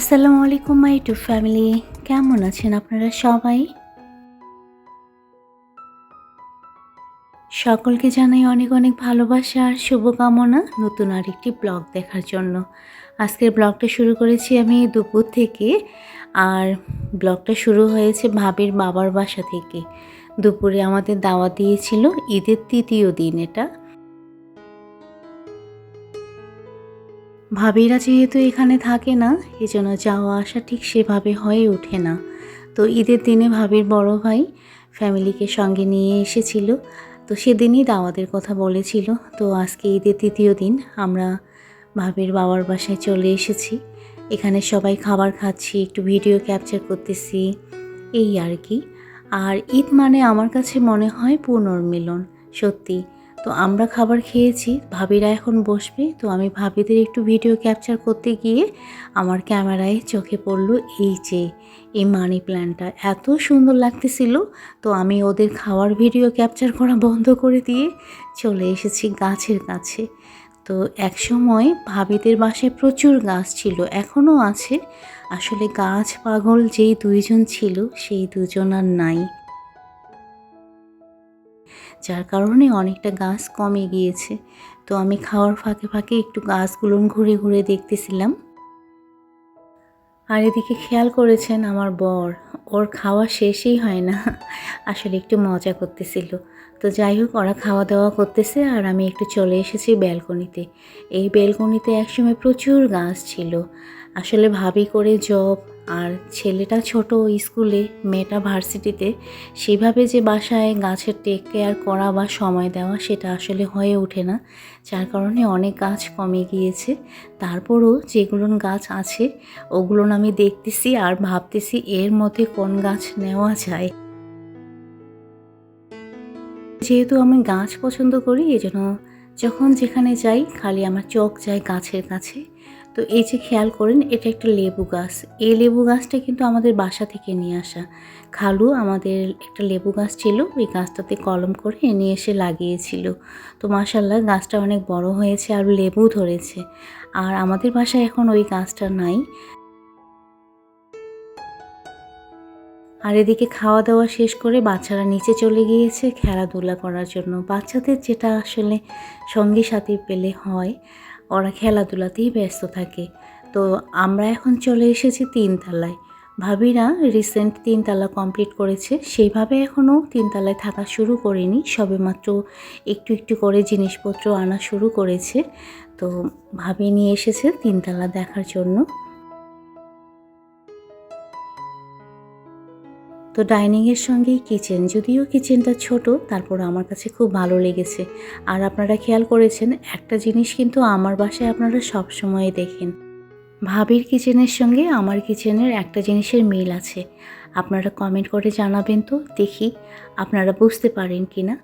আসসালামু আলাইকুম মাই two family কেমন আছেন আপনারা সবাই? সকলকে জানাই অনেক অনেক ভালোবাসা আর শুভকামনা নতুন আরেকটি ব্লগ দেখার জন্য। আজকের ব্লগটা শুরু করেছি আমি দুপুর থেকে, আর ব্লগটা শুরু হয়েছে ভাবির বাবার বাসা থেকে। দুপুরে আমাদের দাওয়া দিয়েছিল ঈদের তৃতীয় দিন এটা। ভাবিরা যেহেতু এখানে থাকে না, এজন্য যাওয়া আসা ঠিক সেভাবে হয়ে ওঠে না। তো ঈদের দিনে ভাবির বড় ভাই ফ্যামিলিকে সঙ্গে নিয়ে এসেছিল। তো সেদিনই দাওয়াতের কথা বলেছিল। তো আজকে ঈদের তৃতীয় দিন, আমরা ভাবির বাবার বাসায় চলে এসেছি। এখানে সবাই খাবার খাচ্ছি, একটু ভিডিও ক্যাপচার করতেছি, এই আর কি। আর ঈদ মানে আমার কাছে মনে হয় পুনর্মিলন, সত্যি। তো আমরা খাবার খেয়েছি, ভাবিরা এখন বসবে, তো আমি ভাবিদের একটু ভিডিও ক্যাপচার করতে গিয়ে আমার ক্যামেরায় চোখে পড়ল এই যে, এই মানি প্ল্যান্টটা এত সুন্দর লাগতেছিল, তো আমি ওদের খাওয়ার ভিডিও ক্যাপচার করা বন্ধ করে দিয়ে চলে এসেছি গাছের কাছে। তো একসময় ভাবিদের বাসায় প্রচুর গাছ ছিল, এখনও আছে। আসলে গাছ, পাগল যেই দুইজন ছিল, সেই দুজন আর নাই। যার কারণে অনেকটা গাছ কমে গিয়েছে। তো আমি খাওয়ার ফাঁকে ফাঁকে একটু গাছগুলো ঘুরে ঘুরে দেখতেছিলাম। আর এদিকে খেয়াল করেছেন আমার বর, ওর খাওয়া শেষই হয় না। আসলে একটু মজা করতেছিল। তো যাই হোক, ওরা খাওয়া দাওয়া করতেছে আর আমি একটু চলে এসেছি ব্যালকনিতে। এই ব্যালকনিতে একসময় প্রচুর গাছ ছিল। আসলে ভাবি করে জব আর ছেলেটা ছোট স্কুলে, মেয়েটা ভার্সিটিতে, সেভাবে যে বাসায় গাছের টেক কেয়ার করা বা সময় দেওয়া সেটা আসলে হয়ে ওঠে না। যার কারণে অনেক গাছ কমে গিয়েছে। তারপরও যেগুলো গাছ আছে, ওগুলো আমি দেখতেছি আর ভাবতেছি এর মধ্যে কোন গাছ নেওয়া যায়। যেহেতু আমি গাছ পছন্দ করি, এজন্য যখন যেখানে যাই, খালি আমার চোখ যায় গাছের কাছে। তো এই যে খেয়াল করেন, এটা একটা লেবু গাছ। এই লেবু গাছটা কিন্তু আমাদের বাসা থেকে নিয়ে আসা। খালু আমাদের একটা লেবু গাছ ছিল, ওই গাছটাতে কলম করে নিয়ে এসে লাগিয়েছিল। তো মাসাল্লাহ গাছটা অনেক বড় হয়েছে আর লেবু ধরেছে। আর আমাদের বাসায় এখন ওই গাছটা নাই। আর এদিকে খাওয়া দাওয়া শেষ করে বাচ্চারা নিচে চলে গিয়েছে খেলাধুলা করার জন্য। বাচ্চাদের যেটা আসলে সঙ্গী সাথী পেলে হয়, ওরা খেলাধুলাতেই ব্যস্ত থাকে। তো আমরা এখন চলে এসেছি তিনতলায়। ভাবিরা রিসেন্ট তিনতলা কমপ্লিট করেছে, সেইভাবে এখনও তিনতলায় থাকা শুরু করেনি। সবেমাত্র একটু একটু করে জিনিসপত্র আনা শুরু করেছে। তো ভাবি নিয়ে এসেছে তিনতলা দেখার জন্য। তো ডাইনিংয়ের সঙ্গেই কিচেন, যদিও কিচেনটা ছোট, তারপর আমার কাছে খুব ভালো লেগেছে। আর আপনারা খেয়াল করেছেন, একটা জিনিস কিন্তু আমার বাসায় আপনারা সব সময় দেখেন। ভাবির কিচেনের সঙ্গে আমার কিচেনের একটা জিনিসের মিল আছে। আপনারা কমেন্ট করে জানাবেন তো, দেখি আপনারা বুঝতে পারেন কি না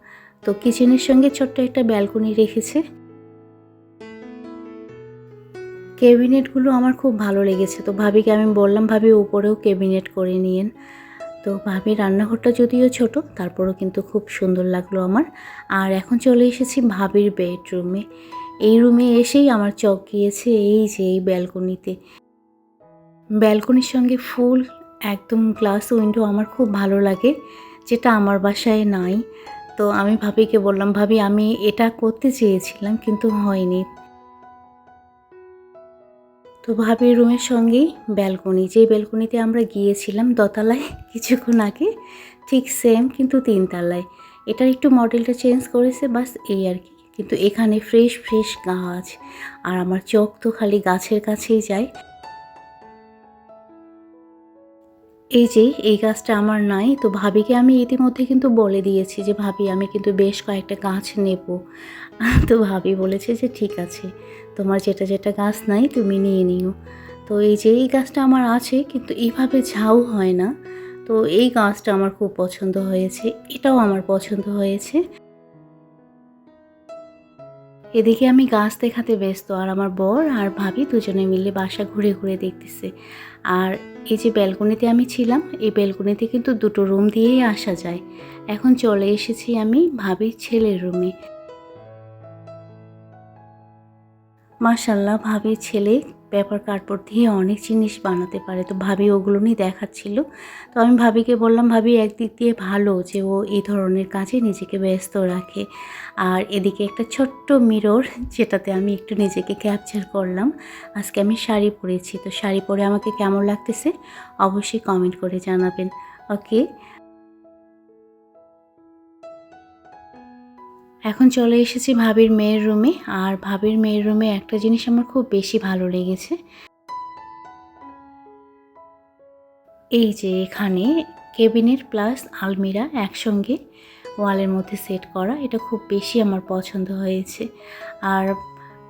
তো কিচেনের সঙ্গে ছোট্ট একটা ব্যালকনি রেখেছে। ক্যাবিনেটগুলো আমার খুব ভালো লেগেছে। তো ভাবিকে আমি বললাম, ভাবি, উপরেও ক্যাবিনেট করে নিয়েন। তো ভাবি রান্নাঘরটা যদিও ছোট, তারপরও কিন্তু খুব সুন্দর লাগল আমার। আর এখন চলে এসেছি ভাবির বেডরুমে। এই রুমে এসেই আমার চক গিয়েছে এই যে এই ব্যালকনিতে। ব্যালকনির সঙ্গে ফুল, একদম গ্লাস উইন্ডো আমার খুব ভালো লাগে, যেটা আমার বাসায় নাই। তো আমি ভাবিকে বললাম, ভাবি, আমি এটা করতে চেয়েছিলাম, কিন্তু হয়নি। তো ভাবির রুমের সঙ্গেই ব্যালকনি। যেই ব্যালকনিতে আমরা গিয়েছিলাম দোতলায় কিছুক্ষণ আগে, ঠিক সেম কিন্তু তিনতলায়। এটার একটু মডেলটা চেঞ্জ করেছে, বাস এই আর কি। কিন্তু এখানে ফ্রেশ ফ্রেশ গাছ। আর আমার চোখ তো খালি গাছের কাছেই যায়। এই যে, এই গাছটা আমার নাই তো ভাবিকে আমি ইতিমধ্যে কিন্তু বলে দিয়েছি যে, ভাবি, আমি কিন্তু বেশ কয়েকটা গাছ নেব। তো ভাবি বলেছে যে, ঠিক আছে। তোমার যেটা যেটা গাছ নাই, তুমি নিয়ে নিও। তো এই যে, এই গাছটা আমার আছে, কিন্তু এইভাবে ঝাউ হয় না। তো এই গাছটা আমার খুব পছন্দ হয়েছে। এটাও আমার পছন্দ হয়েছে। এদিকে আমি গাছ দেখাতে ব্যস্ত, আর আমার বর আর ভাবি দুজনে মিলে বাসা ঘুরে ঘুরে দেখতেছে। আর এই যে ব্যালকনিতে আমি ছিলাম, এই ব্যালকনিতে কিন্তু দুটো রুম দিয়েই আসা যায়। এখন চলে এসেছি আমি ভাবির ছেলের রুমে। মাশাল্লাহ ভাবির ছেলে পেপার কার্ডবোর্ড দিয়ে অনেক জিনিস বানাতে পারে। তো ভাবি ওগুলো নিয়ে দেখাচ্ছিল। তো আমি ভাবিকে বললাম, ভাবি, একদিক দিয়ে ভালো যে ও এই ধরনের কাজে নিজেকে ব্যস্ত রাখে। আর এদিকে একটা ছোট্ট মিরর যেটাতে আমি একটু নিজেকে ক্যাপচার করলাম। আজকে আমি শাড়ি পরেছি। তো শাড়ি পরে আমাকে কেমন লাগতেছে? অবশ্যই কমেন্ট করে জানাবেন। ওকে এখন চলে এসেছি ভাবির মেয়ের রুমে, আর ভাবির মেয়ের রুমে একটা জিনিস আমার খুব বেশি ভালো লেগেছে। এই যে এখানে কেবিনের প্লাস আলমিরা একসঙ্গে ওয়ালের মধ্যে সেট করা, এটা খুব বেশি আমার পছন্দ হয়েছে। আর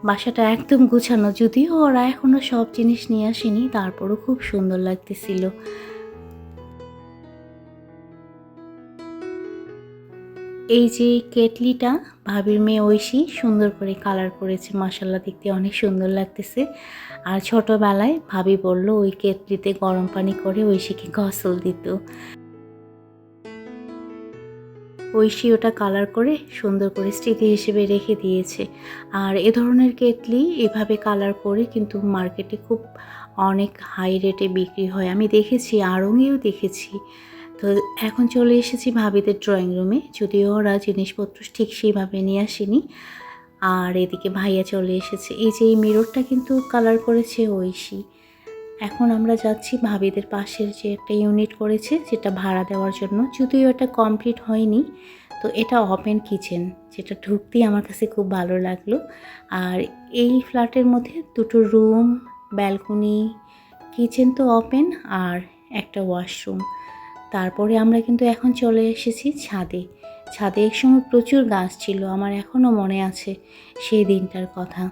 বাসাটা একদম গুছানো, যদিও ওরা এখনও সব জিনিস নিয়ে আসেনি, তারপরও খুব সুন্দর লাগতেছিল। এই যে কেটলিটা, ভাবির মেয়ে ঐশী সুন্দর করে কালার করেছে মাসাল্লা দেখতে অনেক সুন্দর লাগতেছে। আর ছোটোবেলায় ভাবি বলল, ওই কেটলিতে গরম পানি করে ঐশীকে গসল দিত। ঐশী ওটা কালার করে সুন্দর করে স্মৃতি হিসেবে রেখে দিয়েছে। আর এ ধরনের কেটলি এভাবে কালার করে কিন্তু মার্কেটে খুব অনেক হাই রেটে বিক্রি হয়। আমি দেখেছি আড়ঙেও দেখেছি। তো এখন চলে এসেছি ভাবিদের ড্রয়িং রুমে যদিও ওরা জিনিসপত্র ঠিক সেইভাবে নিয়ে আসেনি। আর এদিকে ভাইয়া চলে এসেছে। এই যে এই মিররটা কিন্তু কালার করেছে ঐশী। এখন আমরা যাচ্ছি ভাবিদের পাশের যে একটা ইউনিট করেছে, যেটা ভাড়া দেওয়ার জন্য। যদিও এটা কমপ্লিট হয়নি, তো এটা ওপেন কিচেন যেটা ঢুকতেই আমার কাছে খুব ভালো লাগল। আর এই ফ্ল্যাটের মধ্যে দুটো রুম ব্যালকনি কিচেন তো ওপেন আর একটা ওয়াশরুম তারপরে আমরা কিন্তু এখন চলে এসেছি ছাদে। ছাদে এক সময় প্রচুর গাছ ছিল, আমার এখনও মনে আছে সেই দিনটার কথা।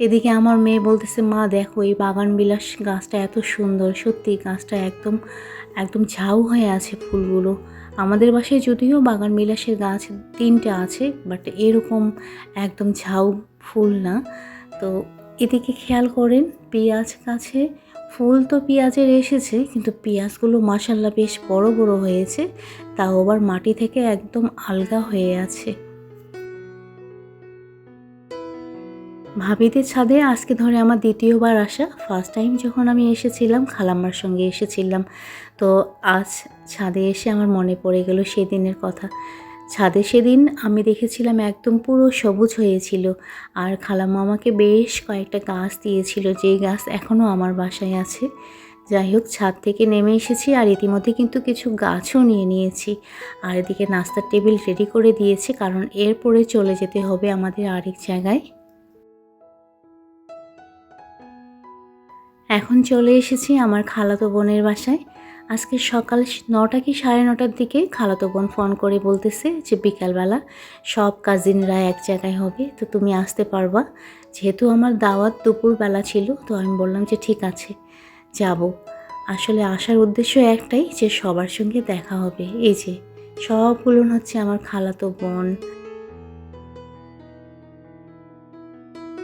এদিকে আমার মেয়ে বলতেছে, মা, দেখো এই বাগান বিলাস গাছটা এত সুন্দর, সত্যি গাছটা একদম একদম ঝাউ হয়ে আছে ফুলগুলো। আমাদের বাসায় যদিও বাগান বিলাসের গাছ তিনটা আছে বাট এরকম একদম ঝাউ ফুল না। তো এদিকে খেয়াল করেন, পেঁয়াজ গাছে ফুল তো পেঁয়াজের এসেছে, কিন্তু পেঁয়াজগুলো মাসাল্লা বেশ বড় বড় হয়েছে, তাও আবার মাটি থেকে একদম আলগা হয়ে আছে। ভাবিদের ছাদে আজকে ধরে আমার দ্বিতীয়বার আসা। ফার্স্ট টাইম যখন আমি এসেছিলাম, খালাম্মার সঙ্গে এসেছিলাম। তো আজ ছাদে এসে আমার মনে পড়ে গেল সেদিনের কথা। ছাদে সেদিন আমি দেখেছিলাম একদম পুরো সবুজ হয়েছিল। আর খালাম্মা আমাকে বেশ কয়েকটা গাছ দিয়েছিল, যেই গাছ এখনও আমার বাসায় আছে। যাই হোক, ছাদ থেকে নেমে এসেছি আর ইতিমধ্যে কিন্তু কিছু গাছও নিয়ে নিয়েছি। আর এদিকে নাস্তার টেবিল রেডি করে দিয়েছে, কারণ এরপরে চলে যেতে হবে আমাদের আরেক জায়গায়। এখন চলে এসেছি আমার খালাতো বোনের বাসায়। আজকে সকাল নটা কি সাড়ে নটার দিকে খালাতো বোন ফোন করে বলতেছে যে বিকালবেলা সব কাজিনরা এক জায়গায় হবে, তো তুমি আসতে পারবা। যেহেতু আমার দাওয়াত দুপুরবেলা ছিল, তো আমি বললাম যে ঠিক আছে, যাব। আসলে আসার উদ্দেশ্য একটাই যে সবার সঙ্গে দেখা হবে। এই যে সবগুলো হচ্ছে আমার খালাতো বোন।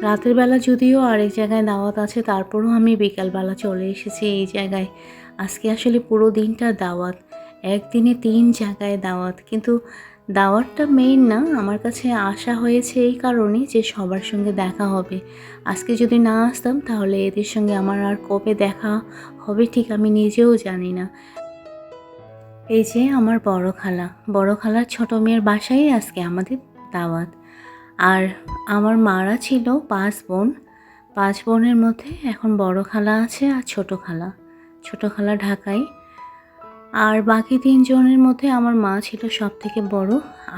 রাতের বেলা যদিও আরেক জায়গায় দাওয়াত আছে, তারপরও আমি বিকালবেলা চলে এসেছি এই জায়গায়। আজকে আসলে পুরো দিনটা দাওয়াত। একদিনে তিন জায়গায় দাওয়াত। কিন্তু দাওয়াতটা মেইন না, আমার কাছে আসা হয়েছে এই কারণে যে সবার সঙ্গে দেখা হবে। আজকে যদি না আসতাম, তাহলে এদের সঙ্গে আমার আর কবে দেখা হবে ঠিক আমি নিজেও জানি না। এই যে আমার বড় খালা। বড় খালার ছোট মেয়ের বাসায় আজকে আমাদের দাওয়াত। আর আমার মারা ছিল পাঁচ বোন। পাঁচ বোনের মধ্যে এখন বড় খালা আছে আর ছোট খালা। ছোট খালা ঢাকায়। আর বাকি তিনজনের মধ্যে আমার মা ছিল সব থেকে বড়।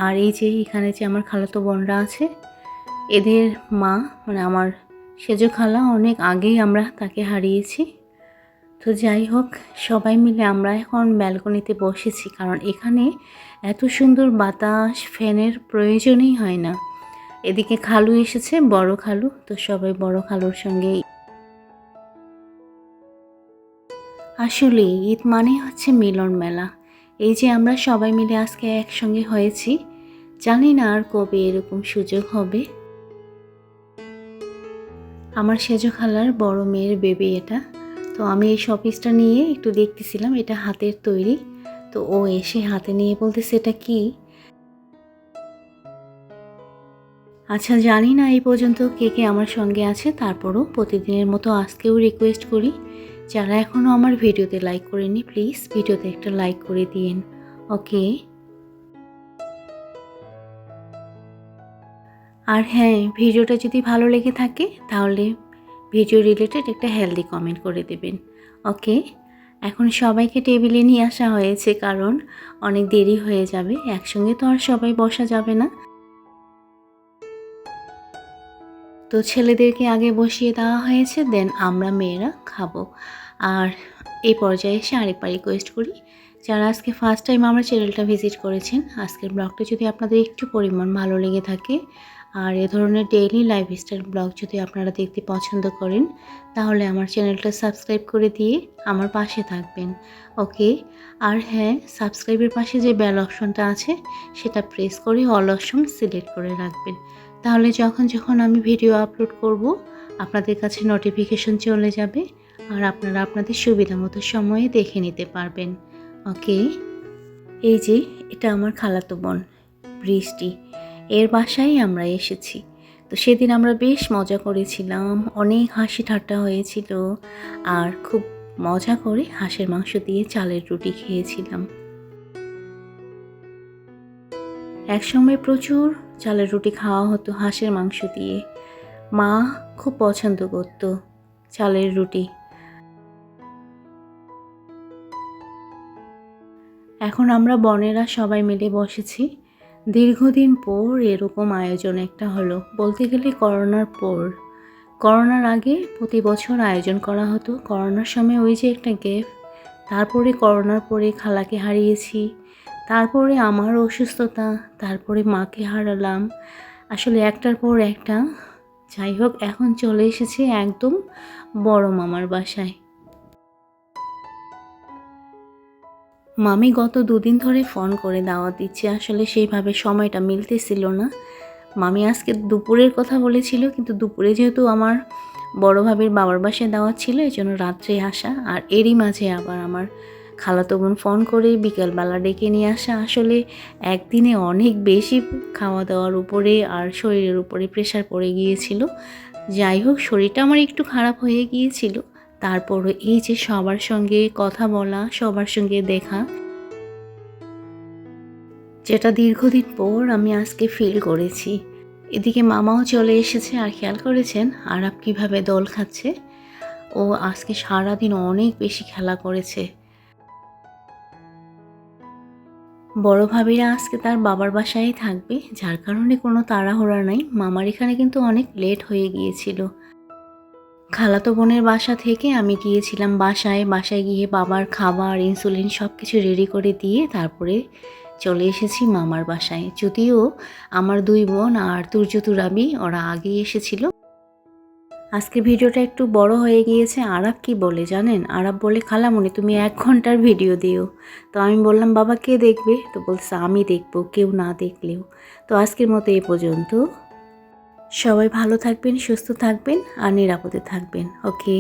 আর এই যে এখানে যে আমার খালাতো বোনরা আছে, এদের মা মানে আমার সেজ খালা, অনেক আগেই আমরা তাকে হারিয়েছি। তো যাই হোক, সবাই মিলে আমরা এখন ব্যালকনিতে বসেছি, কারণ এখানে এত সুন্দর বাতাস, ফ্যানের প্রয়োজনই হয় না। এদিকে খালু এসেছে, বড় খালু। তো সবাই বড় খালুর সঙ্গে আসলে ঈদ মানে হচ্ছে মিলন মেলা। এই যে আমরা সবাই মিলে আজকে একসঙ্গে হয়েছি, জানি না আর কবে এরকম সুযোগ হবে। আমার সেজো খালার বড় মেয়ের বেবি এটা। তো আমি এই শপিসটা নিয়ে একটু দেখতেছিলাম, এটা হাতের তৈরি। তো ও এসে হাতে নিয়ে বলতেছে, এটা কি? আচ্ছা জানি না এই পর্যন্ত কে কে আমার সঙ্গে আছে, তারপরও প্রতিদিনের মতো আজকেও রিকোয়েস্ট করি। যারা এখনও আমার ভিডিওতে লাইক করেনি প্লিজ ভিডিওতে একটা লাইক করে দিন ওকে আর হ্যাঁ ভিডিওটা যদি ভালো লেগে থাকে, তাহলে ভিডিও রিলেটেড একটা হেলদি কমেন্ট করে দেবেন ওকে এখন সবাইকে টেবিলে নিয়ে আসা হয়েছে, কারণ অনেক দেরি হয়ে যাবে, একসঙ্গে তো আর সবাই বসা যাবে না। তো ছেলেদেরকে আগে বসিয়ে দেওয়া হয়েছে দেন আমরা মেয়েরা খাব। আর এই পর্যায়ে এসে আরেকবার রিকোয়েস্ট করি, যারা আজকে ফার্স্ট টাইম আমার চ্যানেলটা ভিজিট করেছেন, আজকের ব্লগটা যদি আপনাদের একটু পরিমাণ ভালো লেগে থাকে, আর এ ধরনের ডেইলি লাইফস্টাইল ব্লগ যদি আপনারা দেখতে পছন্দ করেন, তাহলে আমার চ্যানেলটা সাবস্ক্রাইব করে দিয়ে আমার পাশে থাকবেন ওকে আর হ্যাঁ সাবস্ক্রাইবের পাশে যে বেল অপশনটা আছে, সেটা প্রেস করে অল অপশন সিলেক্ট করে রাখবেন। তাহলে যখন যখন আমি ভিডিও আপলোড করব, আপনাদের কাছে নোটিফিকেশন চলে যাবে আর আপনারা আপনাদের সুবিধা মতো সময়ে দেখে নিতে পারবেন। ওকে? এই যে, এটা আমার খালাতো বোন, বৃষ্টি। এর বাসায় আমরা এসেছি। তো সেদিন আমরা বেশ মজা করেছিলাম। অনেক হাসি ঠাট্টা হয়েছিল। আর খুব মজা করে হাঁসের মাংস দিয়ে চালের রুটি খেয়েছিলাম। একসময় প্রচুর চালের রুটি খাওয়া হতো হাঁসের মাংস দিয়ে। মা খুব পছন্দ করত চালের রুটি। এখন আমরা বনেরা সবাই মিলে বসেছি। দীর্ঘদিন পর এরকম আয়োজন একটা হলো। বলতে গেলে করোনার পর। করোনার আগে প্রতি বছর আয়োজন করা হতো। করোনার সময় ওই যে একটা গেফ তারপরে করোনার পরে খালাকে হারিয়েছি তারপরে আমার অসুস্থতা, তারপরে মাকে হারালাম। আসলে একটার পর একটা। যাই হোক, এখন চলে এসেছি একদম বড় মামার বাসায়। মামি গত দুদিন ধরে ফোন করে দাওয়াত দিচ্ছে। আসলে সেইভাবে সময়টা মিলতেছিল না। মামি আজকে দুপুরের কথা বলেছিল, কিন্তু দুপুরে যেহেতু আমার বড় ভাবির বাবার বাসায় দাওয়াত ছিল এই জন্য রাত্রে আসা। আর এরই মাঝে আবার আমার খালাতো বোন ফোন করে বিকালবেলা ডেকে নিয়ে আসা। আসলে একদিনে অনেক বেশি খাওয়া দাওয়ার উপরে আর শরীরের উপরে প্রেশার পড়ে গিয়েছিল। যাই হোক, শরীরটা আমার একটু খারাপ হয়ে গিয়েছিল। তারপরও এই যে সবার সঙ্গে কথা বলা, সবার সঙ্গে দেখা, যেটা দীর্ঘদিন পর আমি আজকে ফিল করেছি। এদিকে মামাও চলে এসেছে, আর খেয়াল করেছেন? আরাব কীভাবে দোল খাচ্ছে? ও আজকে সারাদিন অনেক বেশি খেলা করেছে। বড় ভাবিরা আজকে তার বাবার বাসায় থাকবে, যার কারণে কোনো তাড়াহুড়া নাই। মামার এখানে কিন্তু অনেক লেট হয়ে গিয়েছিল। খালাতো বোনের বাসা থেকে আমি গিয়েছিলাম বাসায়। বাসায় গিয়ে বাবার খাবার ইনসুলিন সব কিছু রেডি করে দিয়ে তারপরে চলে এসেছি মামার বাসায়। যদিও আমার দুই বোন আর তুর্যতুরাবি ওরা আগে এসেছিল। আজকে ভিডিওটা একটু বড় হয়ে গিয়েছে, আরাব কি বলে জানেন? আরাব বলে খালামণি তুমি এক ঘণ্টার ভিডিও দিও। তো আমি বললাম, বাবা, কে দেখবে? তো বলছে, আমি দেখব, কেউ না দেখলেও। তো আজকের মতো এ পর্যন্ত। সবাই ভালো থাকবেন, সুস্থ থাকবেন আর নিরাপদে থাকবেন, ওকে?